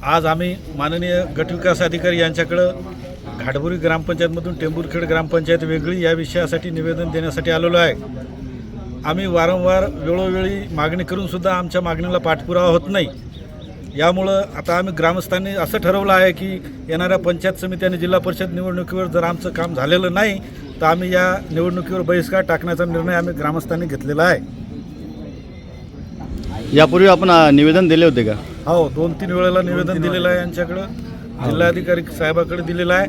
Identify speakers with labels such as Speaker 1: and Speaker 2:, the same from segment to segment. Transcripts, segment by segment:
Speaker 1: आज आम्ही माननीय गटविकास अधिकारी यांच्याकडं घाटबुरी ग्रामपंचायतमधून टेंबूरखेड ग्रामपंचायत वेगळी या विषयासाठी निवेदन देण्यासाठी आलेलो आहे. आम्ही वारंवार वेळोवेळी मागणी करूनसुद्धा आमच्या मागणीला पाठपुरावा होत नाही. यामुळं आता आम्ही ग्रामस्थांनी असं ठरवलं आहे की येणाऱ्या पंचायत समिती आणि जिल्हा परिषद निवडणुकीवर जर आमचं काम झालेलं नाही तर आम्ही या निवडणुकीवर बहिष्कार टाकण्याचा निर्णय आम्ही ग्रामस्थांनी घेतलेला आहे.
Speaker 2: यापूर्वी आपण निवेदन दिले होते का?
Speaker 1: हो दोन तीन वेळेला निवेदन दिलेलं आहे यांच्याकडं. जिल्हाधिकारी साहेबाकडे दिलेलं आहे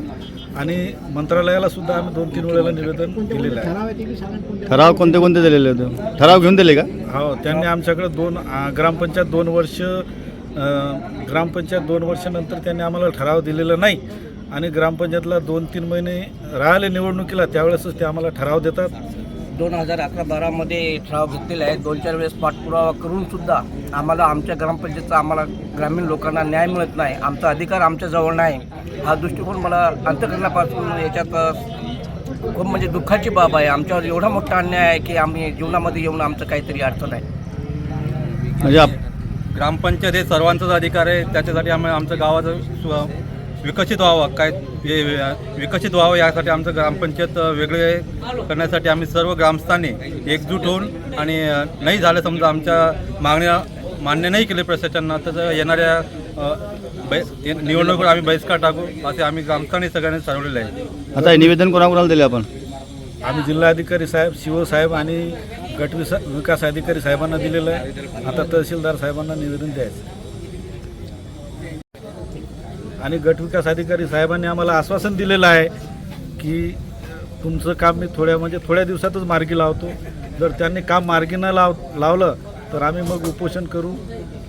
Speaker 1: आणि मंत्रालयाला सुद्धा आम्ही दोन तीन वेळेला निवेदन दिलेलं आहे.
Speaker 2: ठराव कोणते कोणते दिलेले होते? ठराव घेऊन दिले का?
Speaker 1: हो त्यांनी आमच्याकडे दोन आ, ग्रामपंचायत दोन वर्ष अ, ग्रामपंचायत दोन वर्षानंतर त्यांनी आम्हाला ठराव दिलेला नाही आणि ग्रामपंचायतला दोन तीन महिने राहिले निवडणुकीला त्यावेळेसच ते आम्हाला ठराव देतात.
Speaker 3: दोन हजार अकरा बारामध्ये ठराव घेतलेला आहे. दोन चार वेळेस पाठपुरावा करूनसुद्धा आम्हाला आमच्या ग्रामपंचायतचा आम्हाला ग्रामीण लोकांना न्याय मिळत नाही. आमचा अधिकार आमच्याजवळ नाही. हा दृष्टिकोन मला अंतकरणापासून याच्यात खूप म्हणजे दुःखाची बाब आहे. आमच्यावर एवढा मोठा अन्याय आहे की आम्ही जीवनामध्ये येऊन आमचं काहीतरी अडचण आहे.
Speaker 2: म्हणजे
Speaker 4: ग्रामपंचायत हे सर्वांचाच अधिकार आहे. त्याच्यासाठी आम्ही आमचं गावाचं स्व विकसित व्हावं. काय हे विकसित व्हावं यासाठी आमचं ग्रामपंचायत वेगळे करण्यासाठी आम्ही सर्व ग्रामस्थांनी एकजूट होऊन आणि नाही झालं समजा आमच्या मागण्या मान्य नाही केले प्रशासनानं तर येणाऱ्या बै निवडणुकीवर आम्ही बहिष्कार टाकू असे आम्ही ग्रामस्थांनी सगळ्यांनी ठरवलेलं आहे.
Speaker 2: आता हे निवेदन कोणाकोणाला दिले आपण?
Speaker 1: आम्ही जिल्हाधिकारी साहेब शिव साहेब आणि गट विसा विकास अधिकारी साहेबांना दिलेलं आहे. आता तहसीलदार साहेबांना निवेदन द्यायचं. आणि गटविकास अधिकारी साहेबांनी आम्हाला आश्वासन दिलेलं आहे की तुमचं काम मी थोड्या म्हणजे थोड्या दिवसातच मार्गी लावतो. जर त्यांनी काम मार्गी न लाव लावलं तर आम्ही मग उपोषण करू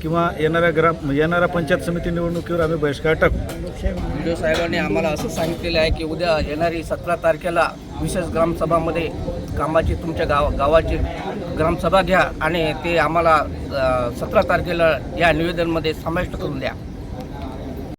Speaker 1: किंवा येणाऱ्या ग्राम येणाऱ्या पंचायत समिती निवडणुकीवर आम्ही बहिष्कार टाकू.
Speaker 3: व्हिडिओ साहेबांनी आम्हाला असं सांगितलेलं आहे की उद्या येणारी सतरा तारखेला विशेष ग्रामसभामध्ये कामाची तुमच्या गाव गावाची ग्रामसभा घ्या आणि ते आम्हाला सतरा तारखेला या निवेदनमध्ये समाविष्ट करून द्या.